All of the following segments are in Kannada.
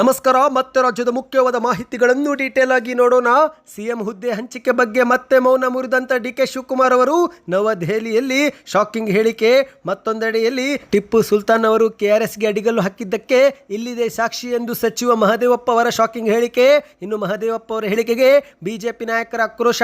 ನಮಸ್ಕಾರ, ಮತ್ತೆ ರಾಜ್ಯದ ಮುಖ್ಯವಾದ ಮಾಹಿತಿಗಳನ್ನು ಡೀಟೇಲ್ ಆಗಿ ನೋಡೋಣ. ಸಿಎಂ ಹುದ್ದೆ ಹಂಚಿಕೆ ಬಗ್ಗೆ ಮತ್ತೆ ಮೌನ ಮುರಿದಂತ ಡಿ ಕೆ ಶಿವಕುಮಾರ್ ಅವರು ನವದೆಹಲಿಯಲ್ಲಿ ಶಾಕಿಂಗ್ ಹೇಳಿಕೆ. ಮತ್ತೊಂದೆಡೆಯಲ್ಲಿ ಟಿಪ್ಪು ಸುಲ್ತಾನ್ ಅವರು ಕೆಆರ್ಎಸ್ಗೆ ಅಡಿಗಲ್ಲು ಹಾಕಿದ್ದಕ್ಕೆ ಇಲ್ಲಿದೆ ಸಾಕ್ಷಿ ಎಂದು ಸಚಿವ ಮಹದೇವಪ್ಪ ಅವರ ಶಾಕಿಂಗ್ ಹೇಳಿಕೆ. ಇನ್ನು ಮಹದೇವಪ್ಪ ಅವರ ಹೇಳಿಕೆಗೆ ಬಿಜೆಪಿ ನಾಯಕರ ಆಕ್ರೋಶ.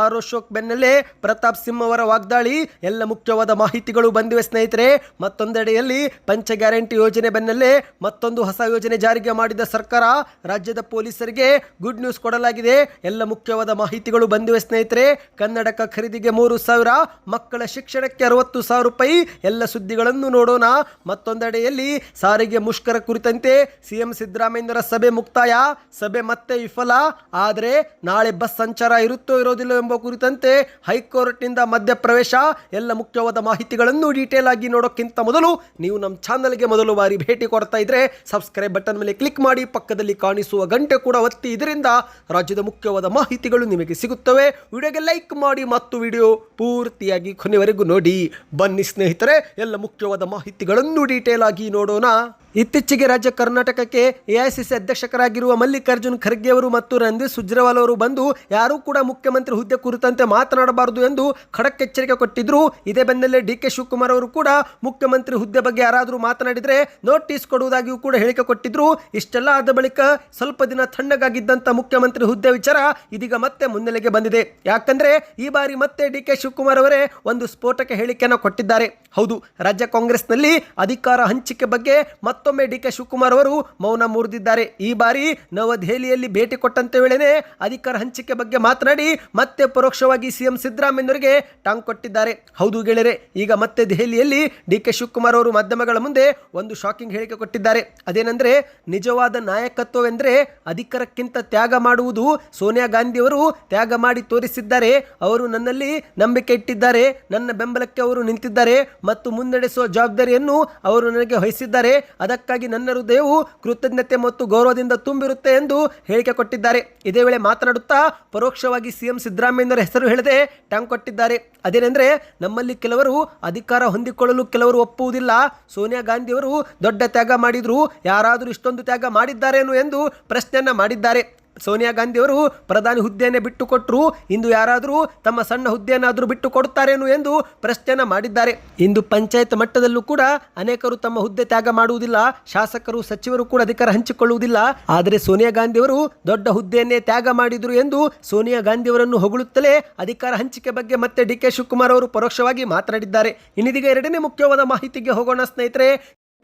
ಆರ್ ಅಶೋಕ್ ಬೆನ್ನಲ್ಲೇ ಪ್ರತಾಪ್ ಸಿಂಹ ಅವರ ವಾಗ್ದಾಳಿ. ಎಲ್ಲ ಮುಖ್ಯವಾದ ಮಾಹಿತಿಗಳು ಬಂದಿವೆ ಸ್ನೇಹಿತರೆ. ಮತ್ತೊಂದೆಡೆಯಲ್ಲಿ ಪಂಚ ಗ್ಯಾರಂಟಿ ಯೋಜನೆ ಬೆನ್ನಲ್ಲೇ ಮತ್ತೊಂದು ಹೊಸ ಯೋಜನೆ ಜಾರಿಗೆ ಮಾಡಿದ ಸರ್ಕಾರ ರಾಜ್ಯದ ಪೊಲೀಸರಿಗೆ ಗುಡ್ ನ್ಯೂಸ್ ಕೊಡಲಾಗಿದೆ. ಎಲ್ಲ ಮುಖ್ಯವಾದ ಮಾಹಿತಿಗಳು ಬಂದಿವೆ ಸ್ನೇಹಿತರೆ. ಕನ್ನಡಕ ಖರೀದಿಗೆ ಮೂರು ಸಾವಿರ, ಮಕ್ಕಳ ಶಿಕ್ಷಣಕ್ಕೆ ಅರವತ್ತು ಸಾವಿರ ರೂಪಾಯಿ. ಎಲ್ಲ ಸುದ್ದಿಗಳನ್ನು ನೋಡೋಣ. ಮತ್ತೊಂದೆಡೆಯಲ್ಲಿ ಸಾರಿಗೆ ಮುಷ್ಕರ ಕುರಿತಂತೆ ಸಿಎಂ ಸಿದ್ದರಾಮಯ್ಯರ ಸಭೆ ಮುಕ್ತಾಯ. ಸಭೆ ಮತ್ತೆ ವಿಫಲ. ಆದರೆ ನಾಳೆ ಬಸ್ ಸಂಚಾರ ಇರುತ್ತೋ ಇರೋದಿಲ್ಲ ಎಂಬ ಕುರಿತಂತೆ ಹೈಕೋರ್ಟ್ನಿಂದ ಮಧ್ಯಪ್ರವೇಶ. ಎಲ್ಲ ಮುಖ್ಯವಾದ ಮಾಹಿತಿಗಳನ್ನು ಡೀಟೇಲ್ ಆಗಿ ನೋಡೋಕ್ಕಿಂತ ಮೊದಲು ನೀವು ನಮ್ಮ ಚಾನಲ್ಗೆ ಮೊದಲು ಬಾರಿ ಭೇಟಿ ಕೊಡ್ತಾ ಇದ್ರೆ ಸಬ್ಸ್ಕ್ರೈಬ್ ಬಟನ್ ಮೇಲೆ ಕ್ಲಿಕ್ ಮಾಡಿ ಪಕ್ಕದಲ್ಲಿ ಕಾಣಿಸುವ ಗಂಟೆ ಕೂಡ ಒತ್ತಿ, ಇದರಿಂದ ರಾಜ್ಯದ ಮುಖ್ಯವಾದ ಮಾಹಿತಿಗಳು ನಿಮಗೆ ಸಿಗುತ್ತವೆ. ವಿಡಿಯೋಗೆ ಲೈಕ್ ಮಾಡಿ ಮತ್ತು ವಿಡಿಯೋ ಪೂರ್ತಿಯಾಗಿ ಕೊನೆವರೆಗೂ ನೋಡಿ. ಬನ್ನಿ ಸ್ನೇಹಿತರೆ, ಎಲ್ಲ ಮುಖ್ಯವಾದ ಮಾಹಿತಿಗಳನ್ನು ಡೀಟೇಲ್ ಆಗಿ ನೋಡೋಣ. ಇತ್ತೀಚೆಗೆ ರಾಜ್ಯ ಕರ್ನಾಟಕಕ್ಕೆ ಎಐಸಿಸಿ ಅಧ್ಯಕ್ಷರಾಗಿರುವ ಮಲ್ಲಿಕಾರ್ಜುನ್ ಖರ್ಗೆ ಅವರು ಮತ್ತು ರಣದೀಪ್ ಸುಜ್ರೇವಾಲ್ ಅವರು ಬಂದು ಯಾರೂ ಕೂಡ ಮುಖ್ಯಮಂತ್ರಿ ಹುದ್ದೆ ಕುರಿತಂತೆ ಮಾತನಾಡಬಾರದು ಎಂದು ಖಡಕ್ ಎಚ್ಚರಿಕೆ ಕೊಟ್ಟಿದ್ರು. ಇದೇ ಬೆನ್ನಲ್ಲೇ ಡಿ ಕೆ ಶಿವಕುಮಾರ್ ಅವರು ಕೂಡ ಮುಖ್ಯಮಂತ್ರಿ ಹುದ್ದೆ ಬಗ್ಗೆ ಯಾರಾದರೂ ಮಾತನಾಡಿದರೆ ನೋಟಿಸ್ ಕೊಡುವುದಾಗಿಯೂ ಕೂಡ ಹೇಳಿಕೆ ಕೊಟ್ಟಿದ್ರು. ಇಷ್ಟೆಲ್ಲ ಆದ ಬಳಿಕ ಸ್ವಲ್ಪ ದಿನ ತಣ್ಣಗಾಗಿದ್ದಂಥ ಮುಖ್ಯಮಂತ್ರಿ ಹುದ್ದೆ ವಿಚಾರ ಇದೀಗ ಮತ್ತೆ ಮುನ್ನೆಲೆಗೆ ಬಂದಿದೆ. ಯಾಕಂದ್ರೆ ಈ ಬಾರಿ ಮತ್ತೆ ಡಿ ಕೆ ಶಿವಕುಮಾರ್ ಅವರೇ ಒಂದು ಸ್ಫೋಟಕ ಹೇಳಿಕೆಯನ್ನು ಕೊಟ್ಟಿದ್ದಾರೆ. ಹೌದು, ರಾಜ್ಯ ಕಾಂಗ್ರೆಸ್ನಲ್ಲಿ ಅಧಿಕಾರ ಹಂಚಿಕೆ ಬಗ್ಗೆ ಮತ್ತೊಮ್ಮೆ ಡಿ ಕೆ ಶಿವಕುಮಾರ್ ಅವರು ಮೌನ ಮುರಿದಿದ್ದಾರೆ. ಈ ಬಾರಿ ನವದೆಹಲಿಯಲ್ಲಿ ಭೇಟಿ ಕೊಟ್ಟಂತೆ ವೇಳೆನೆ ಅಧಿಕಾರ ಹಂಚಿಕೆ ಬಗ್ಗೆ ಮಾತನಾಡಿ ಮತ್ತೆ ಪರೋಕ್ಷವಾಗಿ ಸಿಎಂ ಸಿದ್ದರಾಮಯ್ಯನವರಿಗೆ ಟಾಂಗ್ ಕೊಟ್ಟಿದ್ದಾರೆ. ಹೌದು ಗೆಳೆಯರೆ, ಈಗ ಮತ್ತೆ ದೆಹಲಿಯಲ್ಲಿ ಡಿ ಕೆ ಶಿವಕುಮಾರ್ ಅವರು ಮಾಧ್ಯಮಗಳ ಮುಂದೆ ಒಂದು ಶಾಕಿಂಗ್ ಹೇಳಿಕೆ ಕೊಟ್ಟಿದ್ದಾರೆ. ಅದೇನೆಂದ್ರೆ, ನಿಜವಾದ ನಾಯಕತ್ವವೆಂದರೆ ಅಧಿಕಾರಕ್ಕಿಂತ ತ್ಯಾಗ ಮಾಡುವುದು ಸೋನಿಯಾ ಗಾಂಧಿಯವರು ತ್ಯಾಗ ಮಾಡಿ ತೋರಿಸಿದ್ದಾರೆ. ಅವರು ನನ್ನಲ್ಲಿ ನಂಬಿಕೆ ಇಟ್ಟಿದ್ದಾರೆ, ನನ್ನ ಬೆಂಬಲಕ್ಕೆ ಅವರು ನಿಂತಿದ್ದಾರೆ ಮತ್ತು ಮುನ್ನಡೆಸುವ ಜವಾಬ್ದಾರಿಯನ್ನು ಅವರು ನನಗೆ ವಹಿಸಿದ್ದಾರೆ. ಅದಕ್ಕಾಗಿ ನನ್ನ ಹೃದಯವು ಕೃತಜ್ಞತೆ ಮತ್ತು ಗೌರವದಿಂದ ತುಂಬಿರುತ್ತೆ ಎಂದು ಹೇಳಿಕೆ ಕೊಟ್ಟಿದ್ದಾರೆ. ಇದೇ ವೇಳೆ ಮಾತನಾಡುತ್ತಾ ಪರೋಕ್ಷವಾಗಿ ಸಿಎಂ ಸಿದ್ದರಾಮಯ್ಯನವರ ಹೆಸರು ಹೇಳದೆ ಟಾಂಗ್ ಕೊಟ್ಟಿದ್ದಾರೆ. ಅದೇನೆಂದರೆ ನಮ್ಮಲ್ಲಿ ಕೆಲವರು ಅಧಿಕಾರ ಹೊಂದಿಕೊಳ್ಳಲು ಕೆಲವರು ಒಪ್ಪುವುದಿಲ್ಲ. ಸೋನಿಯಾ ಗಾಂಧಿಯವರು ದೊಡ್ಡ ತ್ಯಾಗ ಮಾಡಿದ್ರು. ಯಾರಾದರೂ ಇಷ್ಟೊಂದು ತ್ಯಾಗ ಮಾಡಿದ್ದಾರೇನು ಎಂದು ಪ್ರಶ್ನೆಯನ್ನು ಮಾಡಿದ್ದಾರೆ. ಸೋನಿಯಾ ಗಾಂಧಿಯವರು ಪ್ರಧಾನಿ ಹುದ್ದೆಯನ್ನೇ ಬಿಟ್ಟುಕೊಟ್ಟರು ಇಂದು ಯಾರಾದರೂ ತಮ್ಮ ಸಣ್ಣ ಹುದ್ದೆಯನ್ನಾದರೂ ಬಿಟ್ಟು ಕೊಡುತ್ತಾರೇನು ಎಂದು ಪ್ರಶ್ನೆಯನ್ನು ಮಾಡಿದ್ದಾರೆ. ಇಂದು ಪಂಚಾಯತ್ ಮಟ್ಟದಲ್ಲೂ ಕೂಡ ಅನೇಕರು ತಮ್ಮ ಹುದ್ದೆ ತ್ಯಾಗ ಮಾಡುವುದಿಲ್ಲ. ಶಾಸಕರು, ಸಚಿವರು ಕೂಡ ಅಧಿಕಾರ ಹಂಚಿಕೊಳ್ಳುವುದಿಲ್ಲ. ಆದರೆ ಸೋನಿಯಾ ಗಾಂಧಿಯವರು ದೊಡ್ಡ ಹುದ್ದೆಯನ್ನೇ ತ್ಯಾಗ ಮಾಡಿದರು ಎಂದು ಸೋನಿಯಾ ಗಾಂಧಿಯವರನ್ನು ಹೊಗಳುತ್ತಲೇ ಅಧಿಕಾರ ಹಂಚಿಕೆ ಬಗ್ಗೆ ಮತ್ತೆ ಡಿ ಕೆ ಶಿವಕುಮಾರ್ ಅವರು ಪರೋಕ್ಷವಾಗಿ ಮಾತನಾಡಿದ್ದಾರೆ. ಇನ್ನಿದೀಗ ಎರಡನೇ ಮುಖ್ಯವಾದ ಮಾಹಿತಿಗೆ ಹೋಗೋಣ ಸ್ನೇಹಿತರೆ.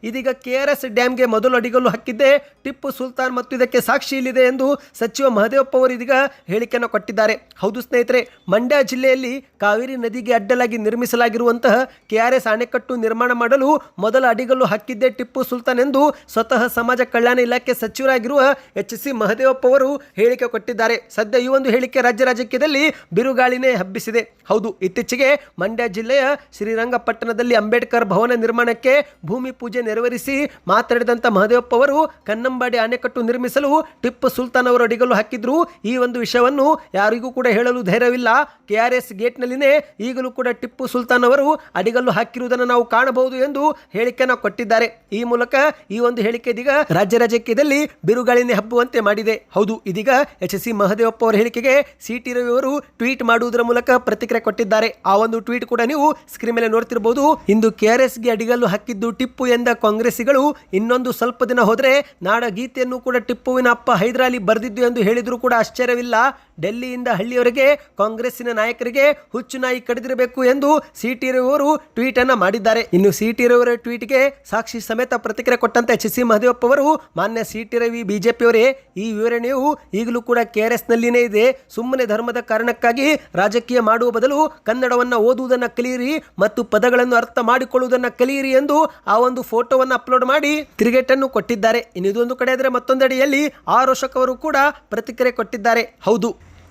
ಇದೀಗ ಕೆಆರ್ಎಸ್ ಡ್ಯಾಂಗೆ ಮೊದಲು ಅಡಿಗಲ್ಲು ಹಾಕಿದ್ದೆ ಟಿಪ್ಪು ಸುಲ್ತಾನ್ ಮತ್ತು ಇದಕ್ಕೆ ಸಾಕ್ಷಿ ಇಲ್ಲಿದೆ ಎಂದು ಸಚಿವ ಮಹದೇವಪ್ಪ ಅವರು ಇದೀಗ ಹೇಳಿಕೆಯನ್ನು ಕೊಟ್ಟಿದ್ದಾರೆ. ಹೌದು ಸ್ನೇಹಿತರೆ, ಮಂಡ್ಯ ಜಿಲ್ಲೆಯಲ್ಲಿ ಕಾವೇರಿ ನದಿಗೆ ಅಡ್ಡಲಾಗಿ ನಿರ್ಮಿಸಲಾಗಿರುವಂತಹ ಕೆಆರ್ಎಸ್ ಅಣೆಕಟ್ಟು ನಿರ್ಮಾಣ ಮಾಡಲು ಮೊದಲ ಅಡಿಗಲ್ಲು ಹಾಕಿದ್ದೆ ಟಿಪ್ಪು ಸುಲ್ತಾನ್ ಎಂದು ಸ್ವತಃ ಸಮಾಜ ಕಲ್ಯಾಣ ಇಲಾಖೆ ಸಚಿವರಾಗಿರುವ ಎಚ್ ಸಿ ಮಹದೇವಪ್ಪ ಅವರು ಹೇಳಿಕೆ ಕೊಟ್ಟಿದ್ದಾರೆ. ಸದ್ಯ ಈ ಒಂದು ಹೇಳಿಕೆ ರಾಜ್ಯ ರಾಜಕೀಯದಲ್ಲಿ ಬಿರುಗಾಳಿನೇ ಹಬ್ಬಿಸಿದೆ. ಹೌದು, ಇತ್ತೀಚೆಗೆ ಮಂಡ್ಯ ಜಿಲ್ಲೆಯ ಶ್ರೀರಂಗಪಟ್ಟಣದಲ್ಲಿ ಅಂಬೇಡ್ಕರ್ ಭವನ ನಿರ್ಮಾಣಕ್ಕೆ ಭೂಮಿ ಪೂಜೆ ನೆರವೇರಿಸಿ ಮಾತನಾಡಿದಂಥ ಮಹದೇವಪ್ಪ ಅವರು ಕನ್ನಂಬಾಡಿ ಅಣೆಕಟ್ಟು ನಿರ್ಮಿಸಲು ಟಿಪ್ಪು ಸುಲ್ತಾನ್ ಅವರು ಅಡಿಗಲ್ಲು ಹಾಕಿದ್ರು. ಈ ಒಂದು ವಿಷಯವನ್ನು ಯಾರಿಗೂ ಕೂಡ ಹೇಳಲು ಧೈರ್ಯವಿಲ್ಲ. ಕೆ ಆರ್ ಎಸ್ ಗೇಟ್ನಲ್ಲಿನೇ ಈಗಲೂ ಕೂಡ ಟಿಪ್ಪು ಸುಲ್ತಾನ್ ಅವರು ಅಡಿಗಲ್ಲು ಹಾಕಿರುವುದನ್ನು ನಾವು ಕಾಣಬಹುದು ಎಂದು ಹೇಳಿಕೆಯನ್ನು ಕೊಟ್ಟಿದ್ದಾರೆ. ಈ ಮೂಲಕ ಈ ಒಂದು ಹೇಳಿಕೆ ಇದೀಗ ರಾಜ್ಯ ರಾಜಕೀಯದಲ್ಲಿ ಬಿರುಗಾಳಿನೇ ಹಬ್ಬುವಂತೆ ಮಾಡಿದೆ. ಹೌದು, ಇದೀಗ ಎಚ್ ಸಿ ಮಹದೇವಪ್ಪ ಅವರ ಹೇಳಿಕೆಗೆ ಸಿ ಟಿ ರವಿ ಅವರು ಟ್ವೀಟ್ ಮಾಡುವುದರ ಮೂಲಕ ಪ್ರತಿಕ್ರಿಯೆ ಕೊಟ್ಟಿದ್ದಾರೆ. ಆ ಒಂದು ಟ್ವೀಟ್ ಕೂಡ ನೀವು ಸ್ಕ್ರೀನ್ ಮೇಲೆ ನೋಡ್ತಿರಬಹುದು ಇಂದು ಕೆಆರ್ಎಸ್ಗೆ ಅಡಿಗಲ್ಲು ಹಾಕಿದ್ದು ಟಿಪ್ಪು ಎಂದ ಕಾಂಗ್ರೆಸ್ಸಿಗಳು ಇನ್ನೊಂದು ಸ್ವಲ್ಪ ದಿನ ಹೋದರೆ ನಾಡ ಗೀತೆಯನ್ನು ಕೂಡ ಟಿಪ್ಪುವಿನ ಅಪ್ಪ ಹೈದರಾಲಿ ಬರೆದಿದ್ದು ಎಂದು ಹೇಳಿದರೂ ಕೂಡ ಆಶ್ಚರ್ಯವಿಲ್ಲ. ಡೆಲ್ಲಿಯಿಂದ ಹಳ್ಳಿಯವರೆಗೆ ಕಾಂಗ್ರೆಸ್ಸಿನ ನಾಯಕರಿಗೆ ಹುಚ್ಚು ನಾಯಿ ಕಡಿದಿರಬೇಕು ಎಂದು ಸಿ ಟಿ ರವಿ ಅವರು ಟ್ವೀಟ್ ಅನ್ನ ಮಾಡಿದ್ದಾರೆ. ಇನ್ನು ಸಿ ಟಿ ರವಿಯವರ ಟ್ವೀಟ್ಗೆ ಸಾಕ್ಷಿ ಸಮೇತ ಪ್ರತಿಕ್ರಿಯೆ ಕೊಟ್ಟಂತೆ ಎಚ್ ಸಿ ಮಹದೇವಪ್ಪ ಅವರು, ಮಾನ್ಯ ಸಿ ಟಿ ರವಿ ಬಿಜೆಪಿಯವರೇ ಈ ವಿವರಣೆಯು ಈಗಲೂ ಕೂಡ ಕೆಆರ್ಎಸ್ ನಲ್ಲಿನೇ ಇದೆ. ಸುಮ್ಮನೆ ಧರ್ಮದ ಕಾರಣಕ್ಕಾಗಿ ರಾಜಕೀಯ ಮಾಡುವ ಬದಲು ಕನ್ನಡವನ್ನ ಓದುವುದನ್ನು ಕಲಿಯಿರಿ ಮತ್ತು ಪದಗಳನ್ನು ಅರ್ಥ ಮಾಡಿಕೊಳ್ಳುವುದನ್ನು ಕಲಿಯಿರಿ ಎಂದು ಆ ಒಂದು ಫೋಟೋವನ್ನು ಅಪ್ಲೋಡ್ ಮಾಡಿ ತಿರುಗೇಟನ್ನು ಕೊಟ್ಟಿದ್ದಾರೆ. ಇನ್ನಿದೊಂದು ಕಡೆ ಆದರೆ ಮತ್ತೊಂದೆಡೆಯಲ್ಲಿ ಆರ್ ಅಶೋಕ್ ಅವರು ಕೂಡ ಪ್ರತಿಕ್ರಿಯೆ ಕೊಟ್ಟಿದ್ದಾರೆ. ಹೌದು.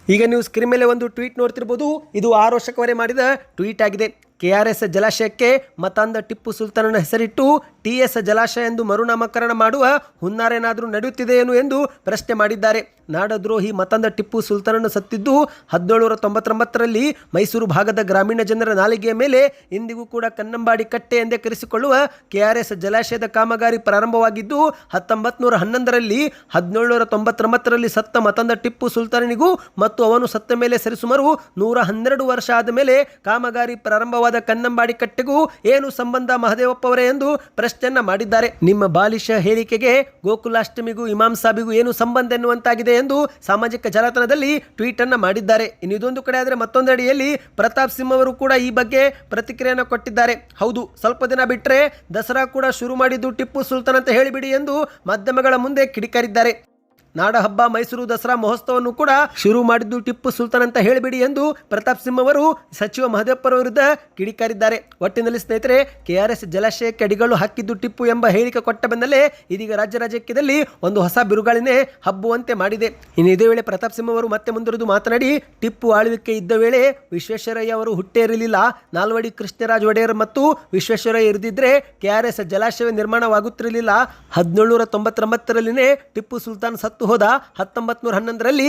ಈಗ ನೀವು ಸ್ಕ್ರೀನ್ ಮೇಲೆ ಒಂದು ಟ್ವೀಟ್ ನೋಡ್ತಿರ್ಬೋದು. ಇದು ಆರ್ ರೋಷಕ್ ಅವರೇ ಮಾಡಿದ ಟ್ವೀಟ್ ಆಗಿದೆ. ಕೆಆರ್ಎಸ್ ಜಲಾಶಯಕ್ಕೆ ಮತಾಂಧ ಟಿಪ್ಪು ಸುಲ್ತಾನನ ಹೆಸರಿಟ್ಟು ಟಿಎಸ್ ಜಲಾಶಯ ಎಂದು ಮರುನಾಮಕರಣ ಮಾಡುವ ಹುನ್ನಾರೇನಾದರೂ ನಡೆಯುತ್ತಿದೆಯೇನು ಎಂದು ಪ್ರಶ್ನೆ ಮಾಡಿದ್ದಾರೆ. ನಾಡದ್ರೋಹಿ ಮತಾಂಧ ಟಿಪ್ಪು ಸುಲ್ತಾನನ ಸತ್ತಿದ್ದು ಹದಿನೇಳುನೂರ ತೊಂಬತ್ತೊಂಬತ್ತರಲ್ಲಿ ಮೈಸೂರು ಭಾಗದ ಗ್ರಾಮೀಣ ಜನರ ನಾಲಿಗೆಯ ಮೇಲೆ ಇಂದಿಗೂ ಕೂಡ ಕನ್ನಂಬಾಡಿ ಕಟ್ಟೆ ಎಂದೇ ಕರೆಸಿಕೊಳ್ಳುವ ಕೆಆರ್ಎಸ್ ಜಲಾಶಯದ ಕಾಮಗಾರಿ ಪ್ರಾರಂಭವಾಗಿದ್ದು ಹತ್ತೊಂಬತ್ತು ನೂರ ಹನ್ನೊಂದರಲ್ಲಿ ಹದಿನೇಳುನೂರ ತೊಂಬತ್ತೊಂಬತ್ತರಲ್ಲಿ ಸತ್ತ ಮತಾಂಧ ಟಿಪ್ಪು ಸುಲ್ತಾನನಿಗೂ ಮತ್ತು ಅವನು ಸತ್ತ ಮೇಲೆ ಸರಿಸುಮಾರು ನೂರ ಹನ್ನೆರಡು ವರ್ಷ ಆದ ಮೇಲೆ ಕಾಮಗಾರಿ ಪ್ರಾರಂಭವಾದ ಕನ್ನಂಬಾಡಿ ಕಟ್ಟೆಗೂ ಏನು ಸಂಬಂಧ ಮಹದೇವಪ್ಪ ಅವರೇ ಎಂದು ಪ್ರಶ್ನೆಯನ್ನ ಮಾಡಿದ್ದಾರೆ. ನಿಮ್ಮ ಬಾಲಿಶ ಹೇಳಿಕೆಗೆ ಗೋಕುಲಾಷ್ಟಮಿಗೂ ಇಮಾಮ್ ಸಾಬಿಗೂ ಏನು ಸಂಬಂಧ ಎನ್ನುವಂತಾಗಿದೆ ಎಂದು ಸಾಮಾಜಿಕ ಜಾಲತಾಣದಲ್ಲಿ ಟ್ವೀಟ್ ಅನ್ನ ಮಾಡಿದ್ದಾರೆ. ಇನ್ನು ಇದೊಂದು ಕಡೆ ಆದರೆ ಮತ್ತೊಂದೆಡೆಯಲ್ಲಿ ಪ್ರತಾಪ್ ಸಿಂಹ ಅವರು ಕೂಡ ಈ ಬಗ್ಗೆ ಪ್ರತಿಕ್ರಿಯೆಯನ್ನು ಕೊಟ್ಟಿದ್ದಾರೆ. ಹೌದು, ಸ್ವಲ್ಪ ದಿನ ಬಿಟ್ಟರೆ ದಸರಾ ಕೂಡ ಶುರು ಮಾಡಿದ್ದು ಟಿಪ್ಪು ಸುಲ್ತಾನ್ ಅಂತ ಹೇಳಿಬಿಡಿ ಎಂದು ಮಾಧ್ಯಮಗಳ ಮುಂದೆ ಕಿಡಿಕಾರಿದ್ದಾರೆ. ನಾಡ ಹಬ್ಬ ಮೈಸೂರು ದಸರಾ ಮಹೋತ್ಸವವನ್ನು ಕೂಡ ಶುರು ಮಾಡಿದ್ದು ಟಿಪ್ಪು ಸುಲ್ತಾನ್ ಅಂತ ಹೇಳಿಬಿಡಿ ಎಂದು ಪ್ರತಾಪ್ ಸಿಂಹ ಅವರು ಸಚಿವ ಮಹದೇವಪ್ಪರ ವಿರುದ್ಧ ಕಿಡಿಕಾರಿದ್ದಾರೆ. ಒಟ್ಟಿನಲ್ಲಿ ಸ್ನೇಹಿತರೆ, ಕೆಆರ್ಎಸ್ ಜಲಾಶಯಕ್ಕೆ ಅಡಿಗಳು ಹಾಕಿದ್ದು ಟಿಪ್ಪು ಎಂಬ ಹೇಳಿಕೆ ಕೊಟ್ಟ ಬೆನ್ನಲ್ಲೇ ಇದೀಗ ರಾಜ್ಯ ರಾಜಕೀಯದಲ್ಲಿ ಒಂದು ಹೊಸ ಬಿರುಗಾಳಿನೇ ಹಬ್ಬುವಂತೆ ಮಾಡಿದೆ. ಇನ್ನು ಇದೇ ವೇಳೆ ಪ್ರತಾಪ್ ಸಿಂಹ ಅವರು ಮತ್ತೆ ಮುಂದುವರೆದು ಮಾತನಾಡಿ, ಟಿಪ್ಪು ಆಳ್ವಿಕೆ ಇದ್ದ ವೇಳೆ ವಿಶ್ವೇಶ್ವರಯ್ಯ ಅವರು ಹುಟ್ಟೇರಲಿಲ್ಲ. ನಾಲ್ವಡಿ ಕೃಷ್ಣರಾಜ ಒಡೆಯರ್ ಮತ್ತು ವಿಶ್ವೇಶ್ವರಯ್ಯ ಇರದಿದ್ರೆ ಕೆಆರ್ಎಸ್ ಜಲಾಶಯ ನಿರ್ಮಾಣವಾಗುತ್ತಿರಲಿಲ್ಲ. ಹದಿನೇಳುನೂರ ತೊಂಬತ್ತೊಂಬತ್ತರಲ್ಲಿನೇ ಟಿಪ್ಪು ಸುಲ್ತಾನ್ ಸತ್ತು. ಹೋದ ಹತ್ತೊಂಬತ್ತು ನೂರ ಹನ್ನೊಂದರಲ್ಲಿ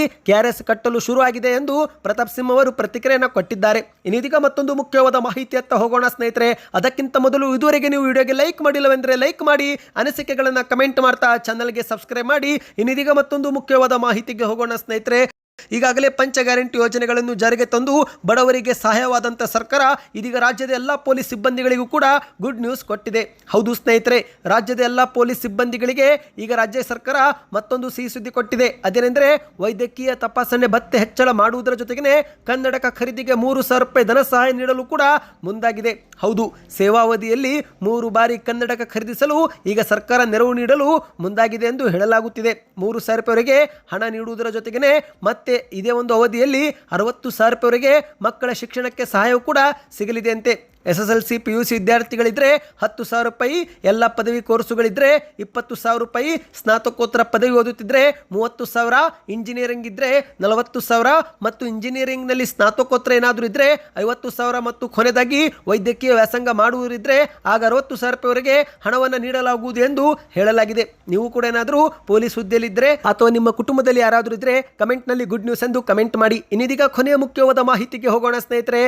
ಎಸ್ ಕಟ್ಟಲು ಶುರುವಾಗಿದೆ ಎಂದು ಪ್ರತಾಪ್ ಸಿಂಹ ಅವರು ಪ್ರತಿಕ್ರಿಯೆಯನ್ನು ಕೊಟ್ಟಿದ್ದಾರೆ. ಇನ್ನೀಗ ಮತ್ತೊಂದು ಮುಖ್ಯವಾದ ಮಾಹಿತಿಯತ್ತ ಹೋಗೋಣ ಸ್ನೇಹಿತರೆ. ಅದಕ್ಕಿಂತ ಮೊದಲು ಇದುವರೆಗೆ ನೀವು ವಿಡಿಯೋಗೆ ಲೈಕ್ ಮಾಡಿಲ್ಲವೆಂದರೆ ಲೈಕ್ ಮಾಡಿ, ಅನಿಸಿಕೆಗಳನ್ನು ಕಮೆಂಟ್ ಮಾಡ್ತಾ ಚಾನಲ್ಗೆ ಸಬ್ಸ್ಕ್ರೈಬ್ ಮಾಡಿ. ಇನ್ನೀಗ ಮತ್ತೊಂದು ಮುಖ್ಯವಾದ ಮಾಹಿತಿಗೆ ಹೋಗೋಣ ಸ್ನೇಹಿತರೆ. ಈಗಾಗಲೇ ಪಂಚ ಗ್ಯಾರಂಟಿ ಯೋಜನೆಗಳನ್ನು ಜಾರಿಗೆ ತಂದು ಬಡವರಿಗೆ ಸಹಾಯವಾದಂಥ ಸರ್ಕಾರ ಇದೀಗ ರಾಜ್ಯದ ಎಲ್ಲ ಪೊಲೀಸ್ ಸಿಬ್ಬಂದಿಗಳಿಗೂ ಕೂಡ ಗುಡ್ ನ್ಯೂಸ್ ಕೊಟ್ಟಿದೆ. ಹೌದು ಸ್ನೇಹಿತರೆ, ರಾಜ್ಯದ ಎಲ್ಲ ಪೊಲೀಸ್ ಸಿಬ್ಬಂದಿಗಳಿಗೆ ಈಗ ರಾಜ್ಯ ಸರ್ಕಾರ ಮತ್ತೊಂದು ಸಿಹಿ ಸುದ್ದಿ ಕೊಟ್ಟಿದೆ. ಅದೇನೆಂದರೆ, ವೈದ್ಯಕೀಯ ತಪಾಸಣೆ ಭತ್ತೆ ಹೆಚ್ಚಳ ಮಾಡುವುದರ ಜೊತೆಗೆ ಕನ್ನಡಕ ಖರೀದಿಗೆ ಮೂರು ಸಾವಿರ ರೂಪಾಯಿ ಧನ ಸಹಾಯ ನೀಡಲು ಕೂಡ ಮುಂದಾಗಿದೆ. ಹೌದು, ಸೇವಾವಧಿಯಲ್ಲಿ ಮೂರು ಬಾರಿ ಕನ್ನಡಕ ಖರೀದಿಸಲು ಈಗ ಸರ್ಕಾರ ನೆರವು ನೀಡಲು ಮುಂದಾಗಿದೆ ಎಂದು ಹೇಳಲಾಗುತ್ತಿದೆ. ಮೂರು ಸಾವಿರ ರೂಪಾಯಿವರೆಗೆ ಹಣ ನೀಡುವುದರ ಜೊತೆಗೇ ಮತ್ತೆ ಇದೇ ಒಂದು ಅವಧಿಯಲ್ಲಿ ಅರವತ್ತು ಸಾವಿರ ರೂಪಾಯಿವರೆಗೆ ಮಕ್ಕಳ ಶಿಕ್ಷಣಕ್ಕೆ ಸಹಾಯವು ಕೂಡ ಸಿಗಲಿದೆ ಅಂತೆ. S S L C P U C ವಿದ್ಯಾರ್ಥಿಗಳಿದ್ದರೆ ಹತ್ತು ಸಾವಿರ ರೂಪಾಯಿ, ಎಲ್ಲ ಪದವಿ ಕೋರ್ಸುಗಳಿದ್ದರೆ ಇಪ್ಪತ್ತು ಸಾವಿರ ರೂಪಾಯಿ, ಸ್ನಾತಕೋತ್ತರ ಪದವಿ ಓದುತ್ತಿದ್ದರೆ ಮೂವತ್ತು ಸಾವಿರ, ಇಂಜಿನಿಯರಿಂಗ್ ಇದ್ದರೆ ನಲವತ್ತು ಸಾವಿರ ಮತ್ತು ಇಂಜಿನಿಯರಿಂಗ್ನಲ್ಲಿ ಸ್ನಾತಕೋತ್ತರ ಏನಾದರೂ ಇದ್ದರೆ ಐವತ್ತು ಸಾವಿರ ಮತ್ತು ಕೊನೆಯದಾಗಿ ವೈದ್ಯಕೀಯ ವ್ಯಾಸಂಗ ಮಾಡುವವರಿದ್ರೆ ಆಗ ಅರವತ್ತು ಸಾವಿರ ರೂಪಾಯಿವರೆಗೆ ಹಣವನ್ನು ನೀಡಲಾಗುವುದು ಎಂದು ಹೇಳಲಾಗಿದೆ. ನೀವು ಕೂಡ ಏನಾದರೂ ಪೊಲೀಸ್ ಹುದ್ದೆಯಲ್ಲಿದ್ದರೆ ಅಥವಾ ನಿಮ್ಮ ಕುಟುಂಬದಲ್ಲಿ ಯಾರಾದರೂ ಇದ್ದರೆ ಕಮೆಂಟ್ನಲ್ಲಿ ಗುಡ್ ನ್ಯೂಸ್ ಎಂದು ಕಮೆಂಟ್ ಮಾಡಿ. ಇನ್ನಿದೀಗ ಕೊನೆಯ ಮುಖ್ಯವಾದ ಮಾಹಿತಿಗೆ ಹೋಗೋಣ ಸ್ನೇಹಿತರೆ.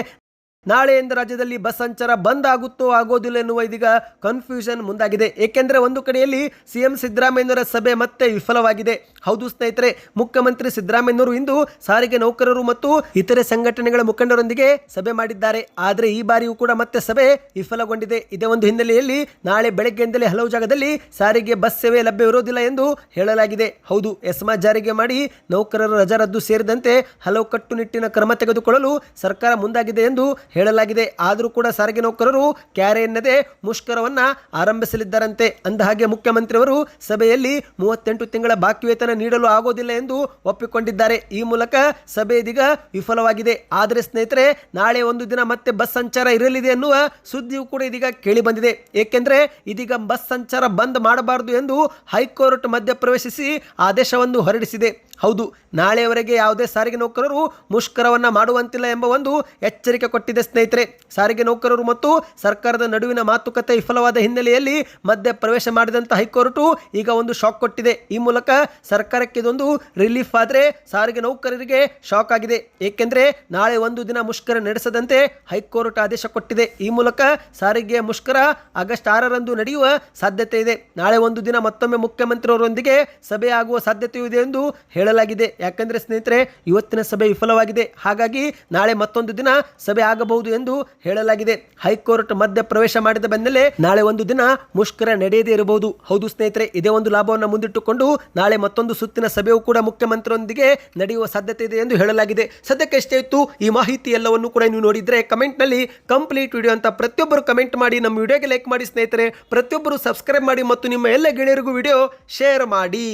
ನಾಳೆಯಿಂದ ರಾಜ್ಯದಲ್ಲಿ ಬಸ್ ಸಂಚಾರ ಬಂದ್ ಆಗುತ್ತೋ ಆಗೋದಿಲ್ಲ ಎನ್ನುವ ಇದೀಗ ಕನ್ಫ್ಯೂಷನ್ ಮುಂದಾಗಿದೆ. ಏಕೆಂದರೆ ಒಂದು ಕಡೆಯಲ್ಲಿ ಸಿಎಂ ಸಿದ್ದರಾಮಯ್ಯನವರ ಸಭೆ ಮತ್ತೆ ವಿಫಲವಾಗಿದೆ. ಹೌದು ಸ್ನೇಹಿತರೆ, ಮುಖ್ಯಮಂತ್ರಿ ಸಿದ್ದರಾಮಯ್ಯನವರು ಇಂದು ಸಾರಿಗೆ ನೌಕರರು ಮತ್ತು ಇತರೆ ಸಂಘಟನೆಗಳ ಮುಖಂಡರೊಂದಿಗೆ ಸಭೆ ಮಾಡಿದ್ದಾರೆ. ಆದರೆ ಈ ಬಾರಿಯೂ ಕೂಡ ಮತ್ತೆ ಸಭೆ ವಿಫಲಗೊಂಡಿದೆ. ಇದೇ ಒಂದು ಹಿನ್ನೆಲೆಯಲ್ಲಿ ನಾಳೆ ಬೆಳಗ್ಗೆಯಿಂದಲೇ ಹಲವು ಜಾಗದಲ್ಲಿ ಸಾರಿಗೆ ಬಸ್ ಸೇವೆ ಲಭ್ಯವಿರೋದಿಲ್ಲ ಎಂದು ಹೇಳಲಾಗಿದೆ. ಹೌದು, ಎಸ್ಮಾ ಜಾರಿಗೆ ಮಾಡಿ ನೌಕರರ ರಜಾ ರದ್ದು ಸೇರಿದಂತೆ ಹಲವು ಕಟ್ಟುನಿಟ್ಟಿನ ಕ್ರಮ ತೆಗೆದುಕೊಳ್ಳಲು ಸರ್ಕಾರ ಮುಂದಾಗಿದೆ ಎಂದು ಹೇಳಲಾಗಿದೆ. ಆದರೂ ಕೂಡ ಸಾರಿಗೆ ನೌಕರರು ಕ್ಯಾರೆ ಎನ್ನದೆ ಮುಷ್ಕರವನ್ನ ಆರಂಭಿಸಲಿದ್ದಾರಂತೆ. ಅಂದಹಾಗೆ ಮುಖ್ಯಮಂತ್ರಿಯವರು ಸಭೆಯಲ್ಲಿ ಮೂವತ್ತೆಂಟು ತಿಂಗಳ ಬಾಕಿ ವೇತನ ನೀಡಲು ಆಗೋದಿಲ್ಲ ಎಂದು ಒಪ್ಪಿಕೊಂಡಿದ್ದಾರೆ. ಈ ಮೂಲಕ ಸಭೆ ಇದೀಗ ವಿಫಲವಾಗಿದೆ. ಆದರೆ ಸ್ನೇಹಿತರೆ, ನಾಳೆ ಒಂದು ದಿನ ಮತ್ತೆ ಬಸ್ ಸಂಚಾರ ಇರಲಿದೆ ಎನ್ನುವ ಸುದ್ದಿಯು ಕೂಡ ಇದೀಗ ಕೇಳಿ ಬಂದಿದೆ ಏಕೆಂದರೆ, ಇದೀಗ ಬಸ್ ಸಂಚಾರ ಬಂದ್ ಮಾಡಬಾರದು ಎಂದು ಹೈಕೋರ್ಟ್ ಮಧ್ಯಪ್ರವೇಶಿಸಿ ಆದೇಶವನ್ನು ಹೊರಡಿಸಿದೆ. ಹೌದು, ನಾಳೆಯವರೆಗೆ ಯಾವುದೇ ಸಾರಿಗೆ ನೌಕರರು ಮುಷ್ಕರವನ್ನು ಮಾಡುವಂತಿಲ್ಲ ಎಂಬ ಒಂದು ಎಚ್ಚರಿಕೆ ಕೊಟ್ಟಿದೆ ಸ್ನೇಹಿತರೆ, ಸಾರಿಗೆ ನೌಕರರು ಮತ್ತು ಸರ್ಕಾರದ ನಡುವಿನ ಮಾತುಕತೆ ವಿಫಲವಾದ ಹಿನ್ನೆಲೆಯಲ್ಲಿ ಮಧ್ಯ ಪ್ರವೇಶ ಮಾಡಿದಂಥ ಹೈಕೋರ್ಟು ಈಗ ಒಂದು ಶಾಕ್ ಕೊಟ್ಟಿದೆ. ಈ ಮೂಲಕ ಸರ್ಕಾರಕ್ಕೆ ಇದೊಂದು ರಿಲೀಫ್ ಆದರೆ ಸಾರಿಗೆ ನೌಕರರಿಗೆ ಶಾಕ್ ಆಗಿದೆ. ಏಕೆಂದರೆ ನಾಳೆ ಒಂದು ದಿನ ಮುಷ್ಕರ ನಡೆಸದಂತೆ ಹೈಕೋರ್ಟ್ ಆದೇಶ ಕೊಟ್ಟಿದೆ. ಈ ಮೂಲಕ ಸಾರಿಗೆಯ ಮುಷ್ಕರ ಆಗಸ್ಟ್ ಆರರಂದು ನಡೆಯುವ ಸಾಧ್ಯತೆ ಇದೆ. ನಾಳೆ ಒಂದು ದಿನ ಮತ್ತೊಮ್ಮೆ ಮುಖ್ಯಮಂತ್ರಿಯವರೊಂದಿಗೆ ಸಭೆ ಆಗುವ ಸಾಧ್ಯತೆಯೂ ಇದೆ ಎಂದು ಹೇಳಲಾಗಿದೆ. ಯಾಕಂದ್ರೆ ಸ್ನೇಹಿತರೆ, ಇವತ್ತಿನ ಸಭೆ ವಿಫಲವಾಗಿದೆ. ಹಾಗಾಗಿ ನಾಳೆ ಮತ್ತೊಂದು ದಿನ ಸಭೆ ಆಗಬಹುದು. ಎಂದು ಹೇಳಲಾಗಿದೆ. ಹೈಕೋರ್ಟ್ ಮಧ್ಯ ಪ್ರವೇಶ ಮಾಡಿದ ಬೆನ್ನಲ್ಲೇ ನಾಳೆ ಒಂದು ದಿನ ಮುಷ್ಕರ ನಡೆಯದೇ ಇರಬಹುದು. ಹೌದು ಸ್ನೇಹಿತರೆ, ಇದೇ ಒಂದು ಲಾಭವನ್ನು ಮುಂದಿಟ್ಟುಕೊಂಡು ನಾಳೆ ಮತ್ತೊಂದು ಸುತ್ತಿನ ಸಭೆಯೂ ಕೂಡ ಮುಖ್ಯಮಂತ್ರಿಯೊಂದಿಗೆ ನಡೆಯುವ ಸಾಧ್ಯತೆ ಇದೆ ಎಂದು ಹೇಳಲಾಗಿದೆ. ಸದ್ಯಕ್ಕೆ ಎಷ್ಟೇ ಇತ್ತು, ಈ ಮಾಹಿತಿ ಎಲ್ಲವನ್ನು ಕೂಡ ನೀವು ನೋಡಿದ್ರೆ ಕಮೆಂಟ್ನಲ್ಲಿ ಕಂಪ್ಲೀಟ್ ವಿಡಿಯೋ ಅಂತ ಪ್ರತಿಯೊಬ್ಬರು ಕಮೆಂಟ್ ಮಾಡಿ, ನಮ್ಮ ವಿಡಿಯೋಗೆ ಲೈಕ್ ಮಾಡಿ ಸ್ನೇಹಿತರೆ. ಪ್ರತಿಯೊಬ್ಬರು ಸಬ್ಸ್ಕ್ರೈಬ್ ಮಾಡಿ ಮತ್ತು ನಿಮ್ಮ ಎಲ್ಲ ಗೆಳೆಯರಿಗೂ ವಿಡಿಯೋ ಶೇರ್ ಮಾಡಿ.